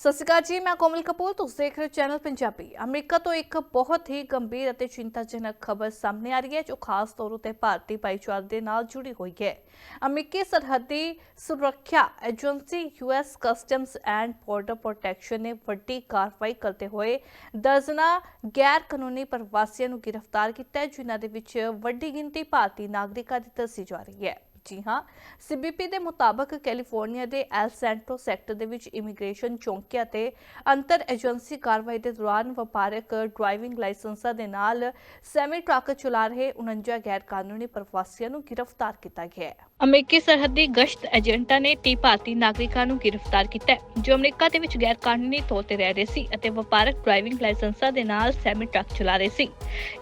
ਸਤਿ ਸ਼੍ਰੀ ਅਕਾਲ ਜੀ, ਮੈਂ ਕੋਮਲ ਕਪੂਰ, ਤੁਸੀਂ ਦੇਖ ਰਹੇ ਹੋ ਚੈਨਲ ਪੰਜਾਬੀ। ਅਮਰੀਕਾ ਤੋਂ ਇੱਕ ਬਹੁਤ ਹੀ ਗੰਭੀਰ ਅਤੇ ਚਿੰਤਾਜਨਕ ਖਬਰ ਸਾਹਮਣੇ ਆ ਰਹੀ ਹੈ, ਜੋ ਖਾਸ ਤੌਰ ਉਤੇ ਭਾਰਤੀ ਭਾਈਚਾਰੇ ਦੇ ਨਾਲ ਜੁੜੀ ਹੋਈ ਹੈ। ਅਮਰੀਕੀ ਸਰਹੱਦੀ ਸੁਰੱਖਿਆ agency US customs and border protection ਨੇ ਵੱਡੀ ਕਾਰਵਾਈ ਕਰਦੇ ਹੋਏ ਦਰਜਨਾਂ ਗੈਰ ਕਾਨੂੰਨੀ ਪ੍ਰਵਾਸੀਆਂ ਨੂੰ ਗ੍ਰਿਫਤਾਰ ਕੀਤਾ ਹੈ, ਜਿਨ੍ਹਾਂ ਦੇ ਵਿੱਚ ਵੱਡੀ ਗਿਣਤੀ ਭਾਰਤੀ ਨਾਗਰਿਕਾਂ ਦੀ ਦੱਸੀ ਜਾ ਰਹੀ ਹੈ। ਜੀ ਹਾਂ। ਸੀਬੀਪੀ ਦੇ ਮੁਤਾਬਕ ਕੈਲੀਫੋਰਨੀਆ ਦੇ ਐਲ ਸੈਂਟਰੋ ਸੈਕਟਰ ਦੇ ਵਿੱਚ ਇਮੀਗ੍ਰੇਸ਼ਨ ਚੌਂਕੀਆਂ ਤੇ ਅੰਤਰ ਏਜੰਸੀ ਕਾਰਵਾਈ ਦੇ ਦੌਰਾਨ ਵਪਾਰਕ ਡਰਾਈਵਿੰਗ ਲਾਇਸੈਂਸਾਂ ਦੇ ਨਾਲ ਸੈਮੀ ਟਰੱਕ ਚਲਾ ਰਹੇ 49 ਗੈਰ ਕਾਨੂੰਨੀ ਪ੍ਰਵਾਸੀਆਂ ਨੂੰ ਗ੍ਰਿਫਤਾਰ ਕੀਤਾ ਗਿਆ ਹੈ। ਅਮਰੀਕੀ ਸਰਹੱਦੀ ਗਸ਼ਤ ਏਜੰਟਾਂ ਨੇ 30 ਭਾਰਤੀ ਨਾਗਰਿਕਾਂ ਨੂੰ ਗ੍ਰਿਫਤਾਰ ਕੀਤਾ ਜੋ ਅਮਰੀਕਾ ਦੇ ਵਿੱਚ ਗੈਰ ਕਾਨੂੰਨੀ ਤੌਰ ਤੇ ਰਹਿ ਰਹੇ ਸੀ ਅਤੇ ਵਪਾਰਕ ਡਰਾਈਵਿੰਗ ਲਾਇਸੈਂਸਾਂ ਦੇ ਨਾਲ ਸੈਮੀ ਟਰੱਕ ਚਲਾ ਰਹੇ ਸੀ।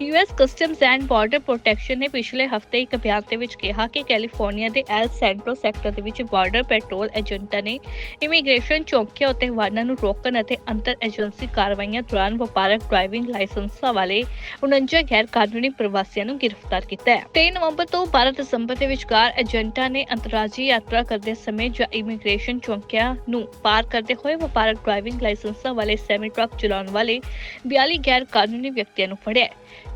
US customs and border protection ਨੇ ਪਿਛਲੇ ਹਫ਼ਤੇ ਇੱਕ ਬਿਆਨ ਦੇ ਵਿੱਚ ਕਿਹਾ ਕਿ ਕੈਲੀਫੋਰਨੀਆ ਦੇ ਐਲ ਸੈਂਟਰੋ ਸੈਕਟਰ ਦੇ ਵਿੱਚ ਬਾਰਡਰ ਪੈਟਰੋਲ ਏਜੰਟਾਂ ਨੇ ਇਮੀਗ੍ਰੇਸ਼ਨ ਚੌਂਕੀਆਂ ਉੱਤੇ ਵਾਹਨਾਂ ਨੂੰ ਰੋਕਣ ਅਤੇ ਅੰਤਰ ਏਜੰਸੀ ਕਾਰਵਾਈਆਂ ਦੌਰਾਨ ਵਪਾਰਕ ਡਰਾਈਵਿੰਗ ਲਾਇਸੈਂਸਾਂ ਵਾਲੇ 49 ਗੈਰ ਕਾਨੂੰਨੀ ਪ੍ਰਵਾਸੀਆਂ ਨੂੰ ਗ੍ਰਿਫਤਾਰ ਕੀਤਾ ਹੈ 3 ਨਵੰਬਰ ਤੋਂ 12 ਦਸੰਬਰ ਦੇ ਵਿਚਕਾਰ ਏਜੰਟਾਂ ਨੇ ਅੰਤਰਰਾਜੀ ਯਾਤਰਾ ਕਰਦੇ ਸਮੇਂ ਜਾਂ ਇਮੀਗ੍ਰੇਸ਼ਨ ਚੌਕੀਆਂ ਨੂੰ ਪਾਰ ਕਰਦੇ ਹੋਏ ਵਪਾਰਕ ਡਰਾਈਵਿੰਗ ਲਾਇਸੈਂਸਾਂ ਵਾਲੇ ਸੈਮੀ ਟਰੱਕ ਚਲਾਉਣ ਵਾਲੇ 42 ਗੈਰ ਕਾਨੂੰਨੀ ਵਿਅਕਤੀਆਂ ਨੂੰ ਫੜਿਆ ਹੈ।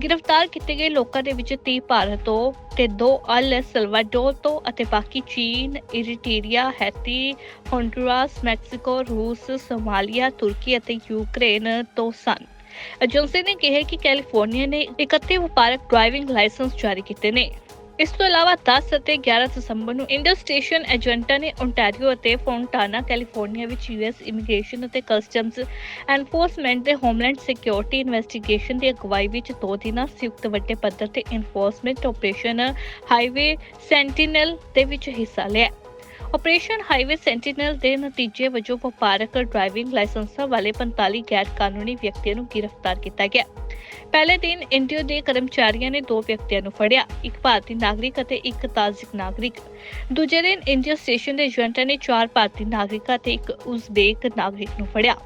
ਗ੍ਰਿਫਤਾਰ ਕੀਤੇ ਗਏ ਲੋਕਾਂ ਦੇ ਵਿੱਚ 30 ਭਾਰਤ ਤੋਂ ਤੇ ਦੋ ਅਲ ਸਲਵਾਡੋਰ ਤੋਂ ਅਤੇ ਬਾਕੀ ਚੀਨ, ਇਰੀਟਰੀਆ, ਹੈਤੀ, ਹੋਂਡੁਰਾਸ, ਮੈਕਸੀਕੋ, ਰੂਸ, ਸੋਮਾਲੀਆ, ਤੁਰਕੀ ਅਤੇ ਯੂਕਰੇਨ ਤੋਂ ਸਨ। ਏਜੰਸੀ ਨੇ ਕਿਹਾ ਕਿ ਕੈਲੀਫੋਰਨੀਆ ਨੇ 31 ਵਪਾਰਕ ਡਰਾਈਵਿੰਗ ਲਾਇਸੈਂਸ ਜਾਰੀ ਕੀਤੇ ਨੇ ਇਸ ਤੋਂ ਇਲਾਵਾ 10 ਅਤੇ 11 ਦਸੰਬਰ ਨੂੰ ਇੰਡੋ ਸਟੇਸ਼ਨ ਏਜੰਟਾਂ ਨੇ ਓਨਟਾਰੀਓ ਅਤੇ ਫੌਂਟਾਨਾ, ਕੈਲੀਫੋਰਨੀਆ ਵਿੱਚ ਯੂਐਸ ਇਮੀਗ੍ਰੇਸ਼ਨ ਅਤੇ ਕਸਟਮਸ ਐਨਫੋਰਸਮੈਂਟ ਦੇ ਹੋਮਲੈਂਡ ਸਿਕਿਉਰਿਟੀ ਇਨਵੈਸਟੀਗੇਸ਼ਨ ਦੀ ਅਗਵਾਈ ਵਿੱਚ ਦੋ ਦਿਨਾਂ ਸੰਯੁਕਤ ਵੱਡੇ ਪੱਧਰ ਤੇ ਇਨਫੋਰਸਮੈਂਟ ਆਪਰੇਸ਼ਨ ਹਾਈਵੇ ਸੈਂਟੀਨਲ ਦੇ ਵਿੱਚ ਹਿੱਸਾ ਲਿਆ। ਆਪਰੇਸ਼ਨ ਹਾਈਵੇ ਸੈਂਟੀਨਲ ਦੇ ਨਤੀਜੇ ਵਜੋਂ ਵਪਾਰਕ ਡਰਾਈਵਿੰਗ ਲਾਇਸੈਂਸਾਂ ਵਾਲੇ 45 ਗੈਰ ਕਾਨੂੰਨੀ ਵਿਅਕਤੀਆਂ ਨੂੰ ਗ੍ਰਿਫਤਾਰ ਕੀਤਾ ਗਿਆ। ਪਹਿਲੇ ਦਿਨ ਇੰਡੀਆ ਦੇ ਕਰਮਚਾਰੀਆਂ ਨੇ ਦੋ ਵਿਅਕਤੀਆਂ ਨੂੰ ਫੜਿਆ, ਇੱਕ ਭਾਰਤੀ ਨਾਗਰਿਕ ਅਤੇ ਇੱਕ ਤਾਜਿਕ ਨਾਗਰਿਕ। ਦੂਜੇ ਦਿਨ ਇੰਡੀਆ ਸਟੇਸ਼ਨ ਦੇ ਏਜੰਟਾਂ ਨੇ ਚਾਰ ਭਾਰਤੀ ਨਾਗਰਿਕਾਂ ਅਤੇ ਇੱਕ ਉਜ਼ਬੇਕ ਨਾਗਰਿਕ ਨੂੰ ਫੜਿਆ।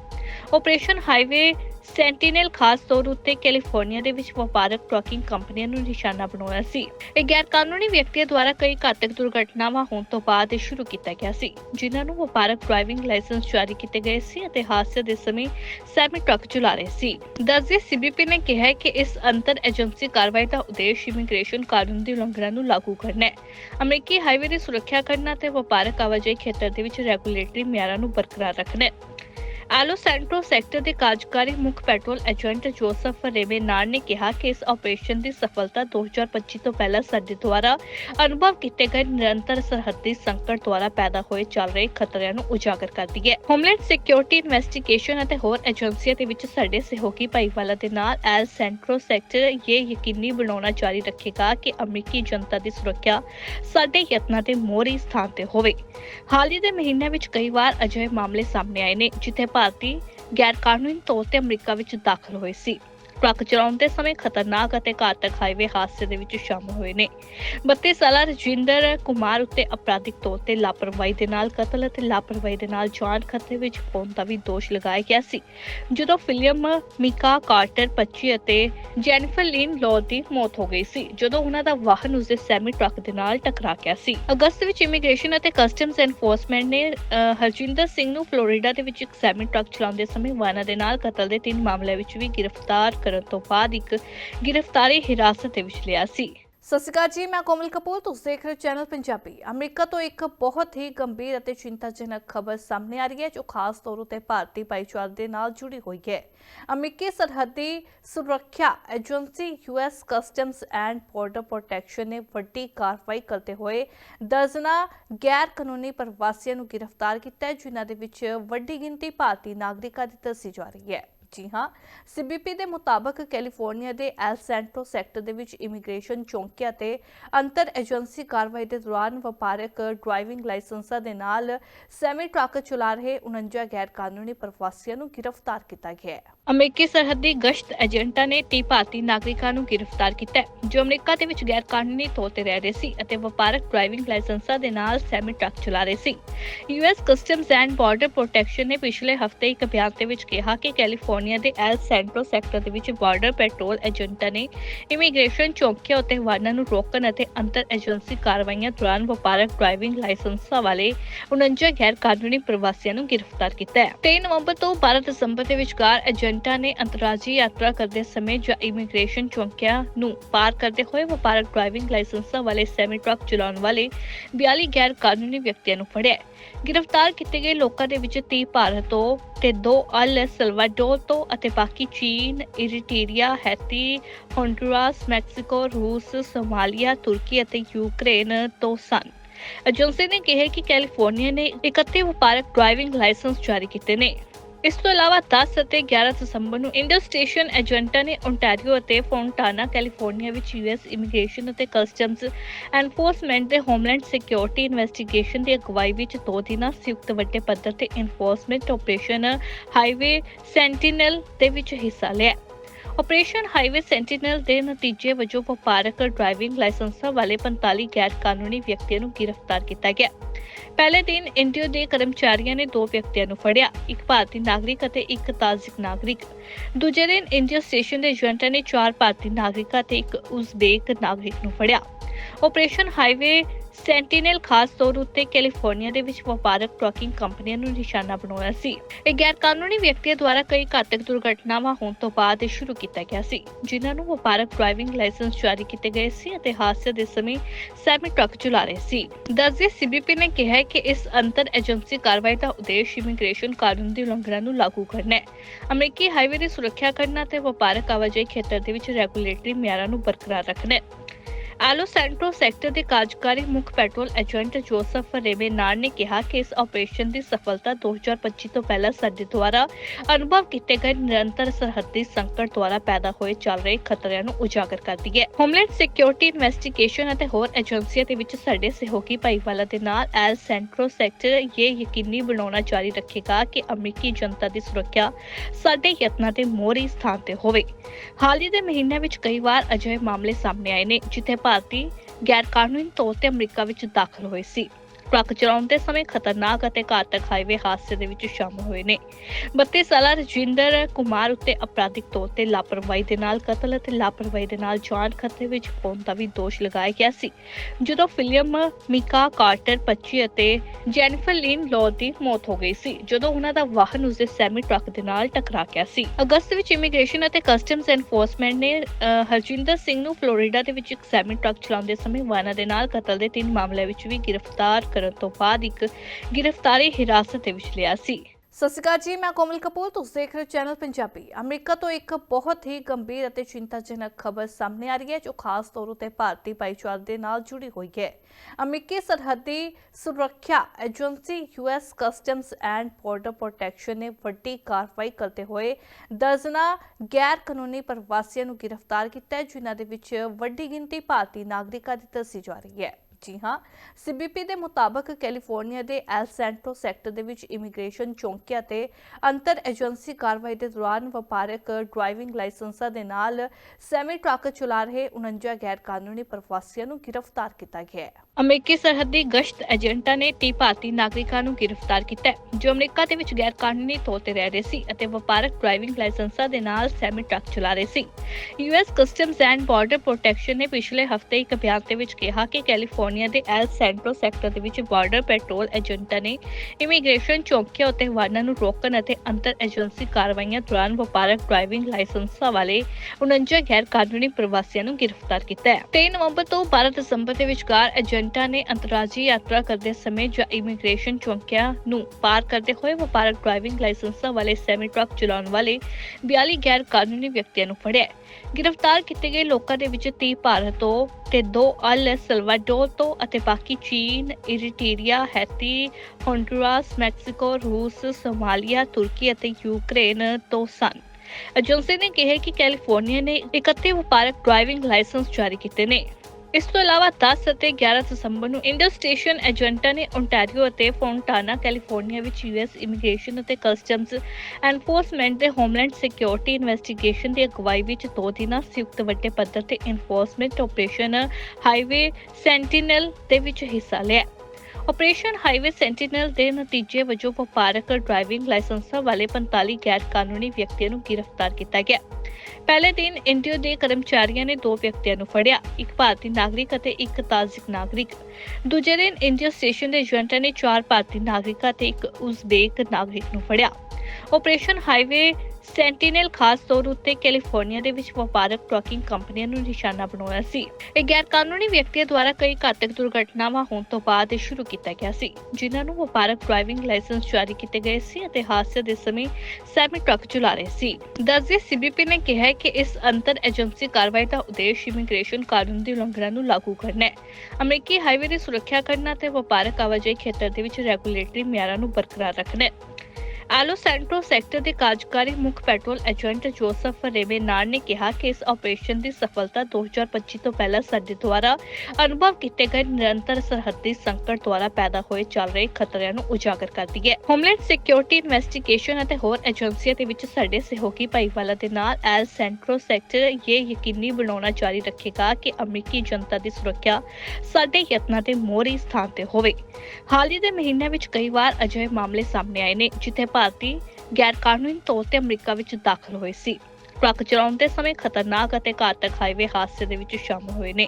ਆਪਰੇਸ਼ਨ ਹਾਈਵੇ ਸੈਂਟੀਨਲ ਖਾਸ ਤੌਰ ਉੱਤੇ ਕੈਲੀਫੋਰਨੀਆ ਦੇ ਵਿੱਚ ਵਪਾਰਕ ਟਰੱਕਿੰਗ ਕੰਪਨੀਆਂ ਨੂੰ ਨਿਸ਼ਾਨਾ ਬਣਾਉਣਾ ਸੀ। ਇਹ ਗੈਰ ਕਾਨੂੰਨੀ ਵਿਅਕਤੀਆਂ ਦੁਆਰਾ ਕਈ ਘਾਤਕ ਦੁਰਘਟਨਾਵਾਂ ਹੋਣ ਤੋਂ ਬਾਅਦ ਇਹ ਸ਼ੁਰੂ ਕੀਤਾ ਗਿਆ ਸੀ, ਜਿਨ੍ਹਾਂ ਨੂੰ ਵਪਾਰਕ ਡਰਾਈਵਿੰਗ ਲਾਇਸੈਂਸ ਜਾਰੀ ਕੀਤੇ ਗਏ ਸੀ ਅਤੇ ਹਾਦਸੇ ਦੇ ਸਮੇਂ ਸੈਮੀ ਟਰੱਕ ਚਲਾ ਰਹੇ ਸੀ। ਦਰਜੇ ਸੀਬੀਪੀ ਨੇ ਕਿਹਾ ਕਿ ਇਸ ਅੰਤਰ ਏਜੰਸੀ ਕਾਰਵਾਈ ਦਾ ਉਦੇਸ਼ ਇਮੀਗ੍ਰੇਸ਼ਨ ਕਾਨੂੰਨ ਦੀ ਉਲੰਘਣਾ ਨੂੰ ਲਾਗੂ ਕਰਨਾ ਹੈ। ਅਮਰੀਕੀ ਹਾਈਵੇ ਦੀ ਸੁਰੱਖਿਆ ਕਰਨਾ ਤੇ ਵਪਾਰਕ ਆਵਾਜਾਈ ਖੇਤਰ ਦੇ ਵਿੱਚ ਰੈਗੂਲੇਟਰੀ ਮਿਆਰਾਂ ਨੂੰ ਬਰਕਰਾਰ ਰੱਖਣਾ ਹੈ। ਐਲੋ ਸੈਂਟਰੋ ਸੈਕਟਰ ਦੇ ਕਾਰਜਕਾਰੀ ਮੁੱਖ ਪੈਟਰੋਲ ਏਜੰਟ ਜੋਸਫ ਰੇਵੇਨਾਰ ਨੇ ਕਿਹਾ ਕਿ ਇਸ ਆਪਰੇਸ਼ਨ ਦੀ ਸਫਲਤਾ 2025 ਤੋਂ ਪਹਿਲਾਂ ਸਾਡੇ ਦੁਆਰਾ ਅਨੁਭਵ ਕੀਤੇ ਗਏ ਨਿਰੰਤਰ ਸਰਹੱਦੀ ਸੰਕਟ ਦੁਆਰਾ ਪੈਦਾ ਹੋਏ ਚੱਲ ਰਹੇ ਖਤਰਿਆਂ ਨੂੰ ਉਜਾਗਰ ਕਰਦੀ ਹੈ। ਹੋਮਲੈਂਡ ਸਿਕਿਉਰਿਟੀ ਇਨਵੈਸਟੀਗੇਸ਼ਨ ਅਤੇ ਹੋਰ ਏਜੰਸੀਆਂ ਦੇ ਵਿੱਚ ਸਾਡੇ ਸਹਿਯੋਗੀ ਭਾਈਵਾਲਾਂ ਦੇ ਨਾਲ ਐਲ ਸੈਂਟਰੋ ਸੈਕਟਰ ਇਹ ਯਕੀਨੀ ਬਣਾਉਣਾ ਜਾਰੀ ਰੱਖੇਗਾ ਕਿ ਅਮਰੀਕੀ ਜਨਤਾ ਦੀ ਸੁਰੱਖਿਆ ਸਾਡੇ ਯਤਨਾਂ ਦੇ ਮੋਹਰੀ ਸਥਾਨ ਤੇ ਹੋਵੇ। ਹਾਲ ਹੀ ਦੇ ਮਹੀਨਿਆਂ ਵਿੱਚ ਕਈ ਵਾਰ ਅਜਿਹੇ ਮਾਮਲੇ ਸਾਹਮਣੇ ਆਏ ਨੇ, ਜਿੱਥੇ ਭਾਰਤੀ ਗੈਰ ਕਾਨੂੰਨੀ ਤੌਰ ਤੇ ਅਮਰੀਕਾ ਵਿੱਚ ਦਾਖਲ ਹੋਏ ਸੀ। ਟਰੱਕ ਚਲਾਉਂਦੇ ਸਮੇਂ ਖਤਰਨਾਕ ਅਤੇ ਘਾਤਕ ਹਾਈਵੇ ਹਾਦਸੇ ਦੇ ਵਿੱਚ ਸ਼ਾਮਲ ਹੋਏ ਨੇ। 32 ਸਾਲਾ ਰਜਿੰਦਰ ਕੁਮਾਰ ਉੱਤੇ ਅਪਰਾਧਿਕ ਤੌਰ ਤੇ ਲਾਪਰਵਾਹੀ ਦੇ ਨਾਲ ਕਤਲ ਅਤੇ ਲਾਪਰਵਾਹੀ ਦੇ ਨਾਲ ਜਾਨ ਖਤਰੇ ਵਿੱਚ ਪਾਉਣ ਦਾ ਵੀ ਦੋਸ਼ ਲਗਾਇਆ ਗਿਆ ਸੀ। ਜਦੋਂ ਫਿਲਮ ਮਿਕਾ ਕਾਰਟਰ 25 ਅਤੇ ਜੈਨੀਫਰ ਲਿਨ ਲੋ ਦੀ ਮੌਤ ਹੋ ਗਈ ਸੀ ਜਦੋਂ ਉਹਨਾਂ ਦਾ ਵਾਹਨ ਉਸਦੇ ਸੈਮੀ ਟਰੱਕ ਦੇ ਨਾਲ ਟਕਰਾ ਗਿਆ ਸੀ। ਅਗਸਤ ਵਿੱਚ ਇਮੀਗ੍ਰੇਸ਼ਨ ਅਤੇ ਕਸਟਮਸ ਐਨਫੋਰਸਮੈਂਟ ਨੇ ਅਹ, ਹਰਜਿੰਦਰ ਸਿੰਘ ਨੂੰ ਫਲੋਰੀਡਾ ਦੇ ਵਿੱਚ ਇੱਕ ਸੈਮੀ ਟਰੱਕ ਚਲਾਉਂਦੇ ਸਮੇਂ ਵਾਹਨਾਂ ਦੇ ਨਾਲ ਕਤਲ ਦੇ ਤਿੰਨ ਮਾਮਲਿਆਂ ਵਿੱਚ ਵੀ ਗ੍ਰਿਫਤਾਰ ਕਰਨ ਤੋਂ ਬਾਅਦ ਇੱਕ ਗ੍ਰਿਫਤਾਰੀ ਹਿਰਾਸਤ ਦੇ ਵਿੱਚ ਲਿਆ ਸੀ। ਸਤਿ ਸ਼੍ਰੀ ਅਕਾਲ ਜੀ, ਮੈਂ ਕੋਮਲ ਕਪੂਰ, ਤੁਸੀਂ ਦੇਖ ਰਹੇ ਚੈਨਲ ਪੰਜਾਬੀ। ਅਮਰੀਕਾ ਤੋਂ ਇੱਕ ਬਹੁਤ ਹੀ ਗੰਭੀਰ ਅਤੇ ਚਿੰਤਾਜਨਕ ਖਬਰ ਸਾਹਮਣੇ ਆ ਰਹੀ ਹੈ, ਜੋ ਖਾਸ ਤੌਰ ਉਤੇ ਭਾਰਤੀ ਭਾਈਚਾਰੇ ਦੇ ਨਾਲ ਜੁੜੀ ਹੋਈ ਹੈ। ਅਮਰੀਕੀ ਸਰਹੱਦੀ ਸੁਰੱਖਿਆ agency US customs and border protection ਨੇ ਵੱਡੀ ਕਾਰਵਾਈ ਕਰਦੇ ਹੋਏ ਦਰਜਨਾ ਗੈਰ ਕਾਨੂੰਨੀ ਪ੍ਰਵਾਸੀਆਂ ਨੂੰ ਗ੍ਰਿਫਤਾਰ ਕੀਤਾ ਹੈ, ਜਿਨ੍ਹਾਂ ਦੇ ਵਿੱਚ ਵੱਡੀ ਗਿਣਤੀ ਭਾਰਤੀ ਨਾਗਰਿਕਾਂ ਦੀ ਦੱਸੀ ਜਾ ਰਹੀ ਹੈ। ਜੀ ਹਾਂ ਸੀਬੀਪੀ ਦੇ ਮੁਤਾਬਕ ਕੈਲੀਫੋਰਨੀਆ ਦੇ ਐਲ ਸੈਂਟਰੋ ਸੈਕਟਰ ਦੇ ਵਿੱਚ ਇਮੀਗ੍ਰੇਸ਼ਨ ਚੌਂਕੀਆਂ ਤੇ ਅੰਤਰ ਏਜੰਸੀ ਕਾਰਵਾਈ ਦੇ ਦੌਰਾਨ ਵਪਾਰਕ ਡਰਾਈਵਿੰਗ ਲਾਇਸੈਂਸਾਂ ਦੇ ਨਾਲ ਸੈਮੀ ਟਰੱਕ ਚਲਾ ਰਹੇ 49 ਗੈਰ ਕਾਨੂੰਨੀ ਪ੍ਰਵਾਸੀਆਂ ਨੂੰ ਗ੍ਰਿਫਤਾਰ ਕੀਤਾ ਗਿਆ ਹੈ। ਅਮਰੀਕੀ ਸਰਹੱਦੀ ਗਸ਼ਤ ਏਜੰਟਾਂ ਨੇ 30 ਭਾਰਤੀ ਨਾਗਰਿਕਾਂ ਨੂੰ ਗ੍ਰਿਫਤਾਰ ਕੀਤਾ ਜੋ ਅਮਰੀਕਾ ਦੇ ਵਿੱਚ ਗੈਰ ਕਾਨੂੰਨੀ ਤੌਰ ਤੇ ਰਹਿ ਰਹੇ ਸੀ ਅਤੇ ਵਪਾਰਕ ਡਰਾਈਵਿੰਗ ਲਾਇਸੈਂਸਾਂ ਦੇ ਨਾਲ ਸੈਮੀ ਟਰੱਕ ਚਲਾ ਰਹੇ ਸੀ। US customs and border protection ਨੇ ਪਿਛਲੇ ਹਫ਼ਤੇ ਇੱਕ ਬਿਆਨ ਦੇ ਵਿੱਚ ਕਿਹਾ ਕਿ ਕੈਲੀਫੋਰਨੀਆ ਕੈਲੀਫੋਰਨੀਆ ਦੇ ਐਲ ਸੈਂਟਰੋ ਸੈਕਟਰ ਦੇ ਵਿੱਚ ਬਾਰਡਰ ਪੈਟਰੋਲ ਏਜੰਟਾਂ ਨੇ ਇਮੀਗ੍ਰੇਸ਼ਨ ਚੌਕੀਆਂ ਉੱਤੇ ਵਾਹਨਾਂ ਨੂੰ ਰੋਕਣ ਅਤੇ ਅੰਤਰ ਏਜੰਸੀ ਕਾਰਵਾਈਆਂ ਦੌਰਾਨ ਵਪਾਰਕ ਡਰਾਈਵਿੰਗ ਲਾਇਸੈਂਸਾਂ ਵਾਲੇ 49 ਗੈਰ ਕਾਨੂੰਨੀ ਪ੍ਰਵਾਸੀਆਂ ਨੂੰ ਗ੍ਰਿਫਤਾਰ ਕੀਤਾ ਹੈ। 3 ਨਵੰਬਰ ਤੋਂ 12 ਦਸੰਬਰ ਦੇ ਵਿਚਕਾਰ ਏਜੰਟਾਂ ਨੇ ਅੰਤਰਰਾਜੀ ਯਾਤਰਾ ਕਰਦੇ ਸਮੇਂ ਜਾਂ ਇਮੀਗ੍ਰੇਸ਼ਨ ਚੌਕੀਆਂ ਨੂੰ ਪਾਰ ਕਰਦੇ ਹੋਏ ਵਪਾਰਕ ਡਰਾਈਵਿੰਗ ਲਾਇਸੈਂਸਾਂ ਵਾਲੇ ਸੈਮੀ ਟਰੱਕ ਚਲਾਉਣ ਵਾਲੇ 42 ਗੈਰ ਕਾਨੂੰਨੀ ਵਿਅਕਤੀਆਂ ਨੂੰ ਫੜਿਆ ਗ੍ਰਿਫਤਾਰ ਕੀਤੇ ਗਏ ਲੋਕਾਂ ਦੇ ਵਿੱਚ 30 ਭਾਰਤ ਤੋਂ ਤੇ ਦੋ ਅਲ ਸਲਵਾਡੋਰ ਤੋਂ ਅਤੇ ਬਾਕੀ ਚੀਨ, ਇਰੀਟਰੀਆ, ਹੈਤੀ, ਹੋਂਡੁਰਾਸ, ਮੈਕਸੀਕੋ, ਰੂਸ, ਸੋਮਾਲੀਆ, ਤੁਰਕੀ ਅਤੇ ਯੂਕਰੇਨ ਤੋਂ ਸਨ। ਏਜੰਸੀ ਨੇ ਕਿਹਾ ਕਿ ਕੈਲੀਫੋਰਨੀਆ ਨੇ 31 ਵਪਾਰਕ ਡਰਾਈਵਿੰਗ ਲਾਇਸੈਂਸ ਜਾਰੀ ਕੀਤੇ ਨੇ ਇਸ ਤੋਂ ਇਲਾਵਾ 10 ਅਤੇ 11 ਦਸੰਬਰ ਨੂੰ ਇੰਡੋ ਸਟੇਸ਼ਨ ਏਜੰਟਾਂ ਨੇ ਓਨਟਾਰੀਓ ਅਤੇ ਫੌਂਟਾਨਾ, ਕੈਲੀਫੋਰਨੀਆ ਵਿੱਚ ਯੂਐਸ ਇਮੀਗ੍ਰੇਸ਼ਨ ਅਤੇ ਕਸਟਮਸ ਐਨਫੋਰਸਮੈਂਟ ਦੇ ਹੋਮਲੈਂਡ ਸਿਕਿਉਰਿਟੀ ਇਨਵੈਸਟੀਗੇਸ਼ਨ ਦੀ ਅਗਵਾਈ ਵਿੱਚ ਦੋ ਦਿਨਾਂ ਸੰਯੁਕਤ ਵੱਡੇ ਪੱਧਰ ਤੇ ਇਨਫੋਰਸਮੈਂਟ ਆਪਰੇਸ਼ਨ ਹਾਈਵੇ ਸੈਂਟੀਨਲ ਦੇ ਵਿੱਚ ਹਿੱਸਾ ਲਿਆ। ਆਪਰੇਸ਼ਨ ਹਾਈਵੇ ਸੈਂਟੀਨਲ ਦੇ ਨਤੀਜੇ ਵਜੋਂ ਵਪਾਰਕ ਡਰਾਈਵਿੰਗ ਲਾਇਸੈਂਸਾਂ ਵਾਲੇ 45 ਗੈਰ ਕਾਨੂੰਨੀ ਵਿਅਕਤੀਆਂ ਨੂੰ ਗ੍ਰਿਫਤਾਰ ਕੀਤਾ ਗਿਆ। ਪਹਿਲੇ ਦਿਨ ਇੰਡੀਆ ਦੇ ਕਰਮਚਾਰੀਆਂ ਨੇ ਦੋ ਵਿਅਕਤੀਆਂ ਨੂੰ ਫੜਿਆ, ਇੱਕ ਭਾਰਤੀ ਨਾਗਰਿਕ ਅਤੇ ਇੱਕ ਤਾਜਿਕ ਨਾਗਰਿਕ। ਦੂਜੇ ਦਿਨ ਇੰਡੀਆ ਸਟੇਸ਼ਨ ਦੇ ਏਜੰਟਾਂ ਨੇ ਚਾਰ ਭਾਰਤੀ ਨਾਗਰਿਕਾਂ ਅਤੇ ਇੱਕ ਉਜ਼ਬੇਕ ਨਾਗਰਿਕ ਨੂੰ ਫੜਿਆ। ਆਪਰੇਸ਼ਨ ਹਾਈਵੇ ਸੈਂਟੀਨਲ ਖਾਸ ਤੌਰ ਉੱਤੇ ਕੈਲੀਫੋਰਨੀਆ ਦੇ ਵਿੱਚ ਵਪਾਰਕ ਟਰੱਕਿੰਗ ਕੰਪਨੀਆਂ ਨੂੰ ਨਿਸ਼ਾਨਾ ਬਣਾਉਣਾ ਸੀ। ਇਹ ਗੈਰ ਕਾਨੂੰਨੀ ਵਿਅਕਤੀਆਂ ਦੁਆਰਾ ਕਈ ਘਾਤਕ ਦੁਰਘਟਨਾਵਾਂ ਹੋਣ ਤੋਂ ਬਾਅਦ ਸ਼ੁਰੂ ਕੀਤਾ ਗਿਆ ਸੀ, ਜਿਨ੍ਹਾਂ ਨੂੰ ਵਪਾਰਕ ਡਰਾਈਵਿੰਗ ਲਾਇਸੈਂਸ ਜਾਰੀ ਕੀਤੇ ਗਏ ਸੀ ਅਤੇ ਹਾਦਸੇ ਦੇ ਸਮੇਂ ਸੈਮੀ ਟਰੱਕ ਚਲਾ ਰਹੇ ਸੀ। ਦਰਜੇ ਸੀਬੀਪੀ ਨੇ ਕਿਹਾ ਕਿ ਇਸ ਅੰਤਰ ਏਜੰਸੀ ਕਾਰਵਾਈ ਦਾ ਉਦੇਸ਼ ਇਮੀਗ੍ਰੇਸ਼ਨ ਕਾਨੂੰਨ ਦੀ ਉਲੰਘਣਾ ਨੂੰ ਲਾਗੂ ਕਰਨਾ ਹੈ। ਅਮਰੀਕੀ ਹਾਈਵੇ ਦੀ ਸੁਰੱਖਿਆ ਕਰਨਾ ਤੇ ਵਪਾਰਕ ਆਵਾਜਾਈ ਖੇਤਰ ਦੇ ਵਿੱਚ ਰੈਗੂਲੇਟਰੀ ਮਿਆਰਾਂ ਨੂੰ ਬਰਕਰਾਰ ਰੱਖਣਾ ਹੈ। ਐਲੋ ਸੈਂਟਰੋ ਸੈਕਟਰ ਦੇ ਕਾਰਜਕਾਰੀ ਮੁੱਖ ਪੈਟਰੋਲ ਏਜੰਟ ਜੋਸਫ ਰੇਵੇਨਾਰ ਨੇ ਕਿਹਾ ਕਿ ਇਸ ਆਪਰੇਸ਼ਨ ਦੀ ਸਫਲਤਾ 2025 ਤੋਂ ਪਹਿਲਾਂ ਸਾਡੇ ਦੁਆਰਾ ਅਨੁਭਵ ਕੀਤੇ ਗਏ ਨਿਰੰਤਰ ਸਰਹੱਦੀ ਸੰਕਟ ਦੁਆਰਾ ਪੈਦਾ ਹੋਏ ਚੱਲ ਰਹੇ ਖਤਰਿਆਂ ਨੂੰ ਉਜਾਗਰ ਕਰਦੀ ਹੈ। ਹੋਮਲੈਂਡ ਸਿਕਿਉਰਿਟੀ ਇਨਵੈਸਟੀਗੇਸ਼ਨ ਅਤੇ ਹੋਰ ਏਜੰਸੀਆਂ ਦੇ ਵਿੱਚ ਸਾਡੇ ਸਹਿਯੋਗੀ ਭਾਈਵਾਲਾ ਦੇ ਨਾਲ ਐਲ ਸੈਂਟਰੋ ਸੈਕਟਰ ਇਹ ਯਕੀਨੀ ਬਣਾਉਣਾ ਜਾਰੀ ਰੱਖੇਗਾ ਕਿ ਅਮਰੀਕੀ ਜਨਤਾ ਦੀ ਸੁਰੱਖਿਆ ਸਾਡੇ ਯਤਨਾਂ ਦੇ ਮੋਹਰੀ ਸਥਾਨ ਤੇ ਹੋਵੇ। ਹਾਲ ਹੀ ਦੇ ਮਹੀਨਿਆਂ ਵਿੱਚ ਕਈ ਵਾਰ ਅਜਿਹੇ ਮਾਮਲੇ ਸਾਹਮਣੇ ਆਏ ਨੇ, ਜਿੱਥੇ ਭਾਰਤੀ ਗੈਰ ਕਾਨੂੰਨੀ ਤੌਰ ਤੇ ਅਮਰੀਕਾ ਵਿੱਚ ਦਾਖਲ ਹੋਏ ਸੀ। ਟਰੱਕ ਚਲਾਉਂਦੇ ਸਮੇਂ ਖਤਰਨਾਕ ਅਤੇ ਘਾਤਕ ਹਾਈਵੇ ਹਾਦਸੇ ਦੇ ਵਿੱਚ ਸ਼ਾਮਲ ਹੋਏ ਨੇ। 32 ਸਾਲਾ ਰਜਿੰਦਰ ਕੁਮਾਰ ਉੱਤੇ ਅਪਰਾਧਿਕ ਤੌਰ ਤੇ ਲਾਪਰਵਾਹੀ ਦੇ ਨਾਲ ਕਤਲ ਅਤੇ ਲਾਪਰਵਾਹੀ ਦੇ ਨਾਲ ਜਾਨ ਖਤਰੇ ਵਿੱਚ ਪਾਉਣ ਦਾ ਵੀ ਦੋਸ਼ ਲਗਾਇਆ ਗਿਆ ਸੀ। ਜਦੋਂ ਫਿਲਮ ਮਿਕਾ ਕਾਰਟਰ 25 ਅਤੇ ਜੈਨੀਫਰ ਲਿਨ ਲੋ ਦੀ ਮੌਤ ਹੋ ਗਈ ਸੀ ਜਦੋਂ ਉਹਨਾਂ ਦਾ ਵਾਹਨ ਉਸਦੇ ਸੈਮੀ ਟਰੱਕ ਦੇ ਨਾਲ ਟਕਰਾ ਗਿਆ ਸੀ। ਅਗਸਤ ਵਿੱਚ ਇਮੀਗ੍ਰੇਸ਼ਨ ਅਤੇ ਕਸਟਮਸ ਐਨਫੋਰਸਮੈਂਟ ਨੇ ਅਹ, ਹਰਜਿੰਦਰ ਸਿੰਘ ਨੂੰ ਫਲੋਰੀਡਾ ਦੇ ਵਿੱਚ ਇੱਕ ਸੈਮੀ ਟਰੱਕ ਚਲਾਉਂਦੇ ਸਮੇਂ ਵਾਹਨਾਂ ਦੇ ਨਾਲ ਕਤਲ ਦੇ ਤਿੰਨ ਮਾਮਲਿਆਂ ਵਿੱਚ ਵੀ ਗ੍ਰਿਫਤਾਰ ਕਰਨ ਤੋਂ ਬਾਅਦ ਇੱਕ ਗ੍ਰਿਫਤਾਰੀ ਹਿਰਾਸਤ ਵਿੱਚ ਲਿਆ ਸੀ। ਸਤਿ ਸ਼੍ਰੀ ਅਕਾਲ ਜੀ, ਮੈਂ ਕੋਮਲ ਕਪੂਰ, ਤੁਸੀਂ ਦੇਖ ਰਹੇ ਚੈਨਲ ਪੰਜਾਬੀ। ਅਮਰੀਕਾ ਤੋਂ ਇੱਕ ਬਹੁਤ ਹੀ ਗੰਭੀਰ ਅਤੇ ਚਿੰਤਾਜਨਕ ਖਬਰ ਸਾਹਮਣੇ ਆ ਰਹੀ ਹੈ, ਜੋ ਖਾਸ ਤੌਰ ਉਤੇ ਭਾਰਤੀ ਭਾਈਚਾਰੇ ਦੇ ਨਾਲ ਜੁੜੀ ਹੋਈ ਹੈ। ਅਮਰੀਕੀ ਸਰਹੱਦੀ ਸੁਰੱਖਿਆ agency US customs and border protection ਨੇ ਵੱਡੀ ਕਾਰਵਾਈ ਕਰਦੇ ਹੋਏ ਦਰਜਨਾਂ ਗੈਰ ਕਾਨੂੰਨੀ ਪ੍ਰਵਾਸੀਆਂ ਨੂੰ ਗ੍ਰਿਫਤਾਰ ਕੀਤਾ ਹੈ, ਜਿਨ੍ਹਾਂ ਦੇ ਵਿੱਚ ਵੱਡੀ ਗਿਣਤੀ ਭਾਰਤੀ ਨਾਗਰਿਕਾਂ ਦੀ ਦੱਸੀ ਜਾ ਰਹੀ ਹੈ। ਜੀ ਹਾਂ ਸੀਬੀਪੀ ਦੇ ਮੁਤਾਬਕ ਕੈਲੀਫੋਰਨੀਆ ਦੇ ਐਲ ਸੈਂਟਰੋ ਸੈਕਟਰ ਦੇ ਵਿੱਚ ਇਮੀਗ੍ਰੇਸ਼ਨ ਚੌਂਕੀਆਂ ਤੇ ਅੰਤਰ ਏਜੰਸੀ ਕਾਰਵਾਈ ਦੇ ਦੌਰਾਨ ਵਪਾਰਕ ਡਰਾਈਵਿੰਗ ਲਾਇਸੈਂਸਾਂ ਦੇ ਨਾਲ ਸੈਮੀ ਟਰੱਕ ਚਲਾ ਰਹੇ 49 ਗੈਰ ਕਾਨੂੰਨੀ ਪ੍ਰਵਾਸੀਆਂ ਨੂੰ ਗ੍ਰਿਫਤਾਰ ਕੀਤਾ ਗਿਆ ਹੈ। ਅਮਰੀਕੀ ਸਰਹੱਦੀ ਗਸ਼ਤ ਏਜੰਟਾਂ ਨੇ 30 ਭਾਰਤੀ ਨਾਗਰਿਕਾਂ ਨੂੰ ਗ੍ਰਿਫਤਾਰ ਕੀਤਾ ਹੈ, ਜੋ ਅਮਰੀਕਾ ਦੇ ਵਿੱਚ ਗੈਰ ਕਾਨੂੰਨੀ ਤੌਰ ਤੇ ਰਹਿ ਰਹੇ ਸੀ ਅਤੇ ਵਪਾਰਕ ਡਰਾਈਵਿੰਗ ਲਾਇਸੈਂਸਾਂ ਦੇ ਨਾਲ ਸੈਮੀ ਟਰੱਕ ਚਲਾ ਰਹੇ ਸੀ। US customs and border protection ਨੇ ਪਿਛਲੇ ਹਫ਼ਤੇ ਇੱਕ ਬਿਆਨ ਦੇ ਵਿੱਚ ਕਿਹਾ ਕਿ ਕੈਲੀਫੋਰਨੀਆ ਦੇ ਐਲ ਸੈਂਟਰੋ ਸੈਕਟਰ ਦੇ ਵਿੱਚ ਬਾਰਡਰ ਪੈਟਰੋਲ ਏਜੰਟਾਂ ਨੇ ਇਮੀਗ੍ਰੇਸ਼ਨ ਚੌਕੀਆਂ ਉੱਤੇ ਵਾਹਨਾਂ ਨੂੰ ਰੋਕਣ ਅਤੇ ਅੰਤਰ ਏਜੰਸੀ ਕਾਰਵਾਈਆਂ ਦੌਰਾਨ ਵਪਾਰਕ ਡਰਾਈਵਿੰਗ ਲਾਇਸੈਂਸਾਂ ਵਾਲੇ 49 ਗੈਰ ਕਾਨੂੰਨੀ ਪ੍ਰਵਾਸੀਆਂ ਨੂੰ ਗ੍ਰਿਫਤਾਰ ਕੀਤਾ ਹੈ। 3 ਨਵੰਬਰ ਤੋਂ 12 ਦਸੰਬਰ ਦੇ ਵਿਚਕਾਰ ਏਜੰਟਾਂ ਨੇ ਅੰਤਰਰਾਜੀ ਯਾਤਰਾ ਕਰਦੇ ਸਮੇਂ ਜਾਂ ਇਮੀਗ੍ਰੇਸ਼ਨ ਚੌਕੀਆਂ ਨੂੰ ਪਾਰ ਕਰਦੇ ਹੋਏ ਵਪਾਰਕ ਡਰਾਈਵਿੰਗ ਲਾਇਸੈਂਸਾਂ ਵਾਲੇ ਸੈਮੀ ਟਰੱਕ ਚਲਾਉਣ ਵਾਲੇ 42 ਗੈਰ ਕਾਨੂੰਨੀ ਵਿਅਕਤੀਆਂ ਨੂੰ ਫੜਿਆ ਗ੍ਰਿਫਤਾਰ ਕੀਤੇ ਗਏ ਲੋਕਾਂ ਦੇ ਵਿੱਚ 30 ਭਾਰਤ ਤੋਂ ਤੇ 2 ਅਲ ਸਲਵਾਡੋਰ ਤੋਂ ਅਤੇ ਬਾਕੀ ਚੀਨ, ਇਰੀਟਰੀਆ, ਹੈਤੀ, ਹੋਂਡੁਰਾਸ, ਮੈਕਸੀਕੋ, ਰੂਸ, ਸੋਮਾਲੀਆ, ਤੁਰਕੀ ਅਤੇ ਯੂਕਰੇਨ ਤੋਂ ਸਨ। ਏਜੰਸੀ ਨੇ ਕਿਹਾ ਕਿ ਕੈਲੀਫੋਰਨੀਆ ਨੇ 31 ਵਪਾਰਕ ਡਰਾਈਵਿੰਗ ਲਾਇਸੈਂਸ ਜਾਰੀ ਕੀਤੇ ਨੇ ਇਸ ਤੋਂ ਇਲਾਵਾ 10 ਅਤੇ 11 ਦਸੰਬਰ ਨੂੰ ਇੰਡੋ ਸਟੇਸ਼ਨ ਏਜੰਟਾਂ ਨੇ ਓਨਟਾਰੀਓ ਅਤੇ ਫੌਂਟਾਨਾ, ਕੈਲੀਫੋਰਨੀਆ ਵਿੱਚ ਯੂਐਸ ਇਮੀਗ੍ਰੇਸ਼ਨ ਅਤੇ ਕਸਟਮਸ ਐਨਫੋਰਸਮੈਂਟ ਦੇ ਹੋਮਲੈਂਡ ਸਿਕਿਉਰਿਟੀ ਇਨਵੈਸਟੀਗੇਸ਼ਨ ਦੀ ਅਗਵਾਈ ਵਿੱਚ ਦੋ ਦਿਨਾਂ ਸੰਯੁਕਤ ਵੱਡੇ ਪੱਧਰ ਤੇ ਇਨਫੋਰਸਮੈਂਟ ਆਪਰੇਸ਼ਨ ਹਾਈਵੇ ਸੈਂਟੀਨਲ ਦੇ ਵਿੱਚ ਹਿੱਸਾ ਲਿਆ। ਆਪਰੇਸ਼ਨ ਹਾਈਵੇ ਸੈਂਟੀਨਲ ਦੇ ਨਤੀਜੇ ਵਜੋਂ ਵਪਾਰਕ ਡਰਾਈਵਿੰਗ ਲਾਇਸੈਂਸਾਂ ਵਾਲੇ 45 ਗੈਰ ਕਾਨੂੰਨੀ ਵਿਅਕਤੀਆਂ ਨੂੰ ਗ੍ਰਿਫਤਾਰ ਕੀਤਾ ਗਿਆ। ਪਹਿਲੇ ਦਿਨ ਇੰਡੀਆ ਦੇ ਕਰਮਚਾਰੀਆਂ ਨੇ ਦੋ ਵਿਅਕਤੀਆਂ ਨੂੰ ਫੜਿਆ, ਇੱਕ ਭਾਰਤੀ ਨਾਗਰਿਕ ਅਤੇ ਇੱਕ ਤਾਜਿਕ ਨਾਗਰਿਕ। ਦੂਜੇ ਦਿਨ ਇੰਡੀਆ ਸਟੇਸ਼ਨ ਦੇ ਏਜੰਟਾਂ ਨੇ ਚਾਰ ਭਾਰਤੀ ਨਾਗਰਿਕਾਂ ਤੇ ਇੱਕ ਉਜ਼ਬੇਕ ਨਾਗਰਿਕ ਨੂੰ ਫੜਿਆ। ਆਪਰੇਸ਼ਨ ਹਾਈਵੇ ਸੈਂਟੀਨਲ ਖਾਸ ਤੌਰ ਉੱਤੇ ਕੈਲੀਫੋਰਨੀਆ ਦੇ ਵਿੱਚ ਵਪਾਰਕ ਟਰੱਕਿੰਗ ਕੰਪਨੀਆਂ ਨੂੰ ਨਿਸ਼ਾਨਾ ਬਣਾਉਣਾ ਸੀ। ਇਹ ਗੈਰ ਕਾਨੂੰਨੀ ਵਿਅਕਤੀਆਂ ਦੁਆਰਾ ਕਈ ਘਾਤਕ ਦੁਰਘਟਨਾਵਾਂ ਹੋਣ ਤੋਂ ਬਾਅਦ ਸ਼ੁਰੂ ਕੀਤਾ ਗਿਆ ਸੀ, ਜਿਨ੍ਹਾਂ ਨੂੰ ਵਪਾਰਕ ਡਰਾਈਵਿੰਗ ਲਾਇਸੈਂਸ ਜਾਰੀ ਕੀਤੇ ਗਏ ਸੀ ਅਤੇ ਹਾਦਸੇ ਦੇ ਸਮੇਂ ਸੈਮੀ ਟਰੱਕ ਚਲਾ ਰਹੇ ਸੀ। ਦਰਜੇ ਸੀਬੀਪੀ ਨੇ ਕਿਹਾ ਕਿ ਇਸ ਅੰਤਰ ਏਜੰਸੀ ਕਾਰਵਾਈ ਦਾ ਉਦੇਸ਼ ਇਮੀਗ੍ਰੇਸ਼ਨ ਕਾਨੂੰਨ ਦੀ ਉਲੰਘਣਾ ਨੂੰ ਲਾਗੂ ਕਰਨਾ ਹੈ। ਅਮਰੀਕੀ ਹਾਈਵੇ ਦੀ ਸੁਰੱਖਿਆ ਕਰਨਾ ਤੇ ਵਪਾਰਕ ਆਵਾਜਾਈ ਖੇਤਰ ਦੇ ਵਿੱਚ ਰੈਗੂਲੇਟਰੀ ਮਿਆਰਾਂ ਨੂੰ ਬਰਕਰਾਰ ਰੱਖਣਾ ਹੈ। ਐਲੋ ਸੈਂਟਰੋ ਸੈਕਟਰ ਦੇ ਕਾਰਜਕਾਰੀ ਮੁੱਖ ਪੈਟਰੋਲ ਏਜੰਟ ਜੋਸਫ ਰੇਵੇਨਾਰ ਨੇ ਕਿਹਾ ਕਿ ਇਸ ਆਪਰੇਸ਼ਨ ਦੀ ਸਫਲਤਾ 2025 ਤੋਂ ਪਹਿਲਾਂ ਸਾਡੇ ਦੁਆਰਾ ਅਨੁਭਵ ਕੀਤੇ ਗਏ ਨਿਰੰਤਰ ਸਰਹੱਦੀ ਸੰਕਟ ਦੁਆਰਾ ਪੈਦਾ ਹੋਏ ਚੱਲ ਰਹੇ ਖਤਰਿਆਂ ਨੂੰ ਉਜਾਗਰ ਕਰਦੀ ਹੈ। ਹੋਮਲੈਂਡ ਸਿਕਿਉਰਿਟੀ ਇਨਵੈਸਟੀਗੇਸ਼ਨ ਅਤੇ ਹੋਰ ਏਜੰਸੀਆਂ ਦੇ ਵਿੱਚ ਸਾਡੇ ਸਹਿਯੋਗੀ ਭਾਈਵਾਲਾ ਦੇ ਨਾਲ ਐਲ ਸੈਂਟਰੋ ਸੈਕਟਰ ਇਹ ਯਕੀਨੀ ਬਣਾਉਣਾ ਜਾਰੀ ਰੱਖੇਗਾ ਕਿ ਅਮਰੀਕੀ ਜਨਤਾ ਦੀ ਸੁਰੱਖਿਆ ਸਾਡੇ ਯਤਨਾਂ ਦੇ ਮੋਹਰੀ ਸਥਾਨ ਤੇ ਹੋਵੇ। ਹਾਲ ਹੀ ਦੇ ਮਹੀਨਿਆਂ ਵਿੱਚ ਕਈ ਵਾਰ ਅਜਿਹੇ ਮਾਮਲੇ ਸਾਹਮਣੇ ਆਏ ਨੇ, ਜਿੱਥੇ ਭਾਰਤੀ ਗੈਰ ਕਾਨੂੰਨੀ ਤੌਰ ਤੇ ਅਮਰੀਕਾ ਵਿੱਚ ਦਾਖਲ ਹੋਏ ਸੀ। ਟਰੱਕ ਚਲਾਉਂਦੇ ਸਮੇਂ ਖਤਰਨਾਕ ਅਤੇ ਘਾਤਕ ਹਾਈਵੇ ਹਾਦਸੇ ਦੇ ਵਿੱਚ ਸ਼ਾਮਲ ਹੋਏ ਨੇ।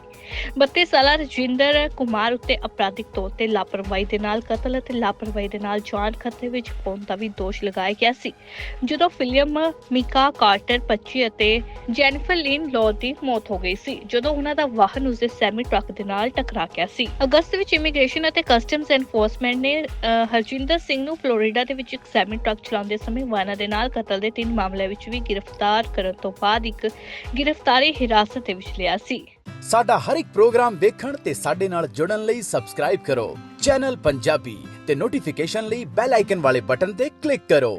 32 ਸਾਲਾ ਰਜਿੰਦਰ ਕੁਮਾਰ ਉੱਤੇ ਅਪਰਾਧਿਕ ਤੌਰ ਤੇ ਲਾਪਰਵਾਹੀ ਦੇ ਨਾਲ ਕਤਲ ਅਤੇ ਲਾਪਰਵਾਹੀ ਦੇ ਨਾਲ ਜਾਨ ਖਤਰੇ ਵਿੱਚ ਪਾਉਣ ਦਾ ਵੀ ਦੋਸ਼ ਲਗਾਇਆ ਗਿਆ ਸੀ। ਜਦੋਂ ਫਿਲਮ ਮਿਕਾ ਕਾਰਟਰ 25 ਅਤੇ ਜੈਨੀਫਰ ਲਿਨ ਲੋ ਦੀ ਮੌਤ ਹੋ ਗਈ ਸੀ ਜਦੋਂ ਉਹਨਾਂ ਦਾ ਵਾਹਨ ਉਸਦੇ ਸੈਮੀ ਟਰੱਕ ਦੇ ਨਾਲ ਟਕਰਾ ਗਿਆ ਸੀ। ਅਗਸਤ ਵਿੱਚ ਇਮੀਗ੍ਰੇਸ਼ਨ ਅਤੇ ਕਸਟਮਸ ਐਨਫੋਰਸਮੈਂਟ ਨੇ ਅਹ, ਹਰਜਿੰਦਰ ਸਿੰਘ ਨੂੰ ਫਲੋਰੀਡਾ ਦੇ ਵਿੱਚ ਇੱਕ ਸੈਮੀ ਟਰੱਕ ਚਲਾਉਂਦੇ ਸਮੇਂ ਵਾਹਨਾਂ ਦੇ ਨਾਲ ਕਤਲ ਦੇ ਤਿੰਨ ਮਾਮਲਿਆਂ ਵਿੱਚ ਵੀ ਗ੍ਰਿਫਤਾਰ ਕਰਨ ਤੋਂ ਬਾਅਦ ਇੱਕ ਗ੍ਰਿਫਤਾਰੀ ਹਿਰਾਸਤ ਦੇ ਵਿੱਚ ਲਿਆ ਸੀ। ਸਾਡਾ ਹਰ ਇੱਕ ਪ੍ਰੋਗਰਾਮ ਦੇਖਣ ਤੇ ਸਾਡੇ ਨਾਲ ਜੁੜਨ ਲਈ ਸਬਸਕ੍ਰਾਈਬ ਕਰੋ। ਚੈਨਲ ਪੰਜਾਬੀ ਤੇ ਨੋਟੀਫਿਕੇਸ਼ਨ ਲਈ ਬੈਲ ਆਈਕਨ ਵਾਲੇ ਬਟਨ ਤੇ ਕਲਿੱਕ ਕਰੋ।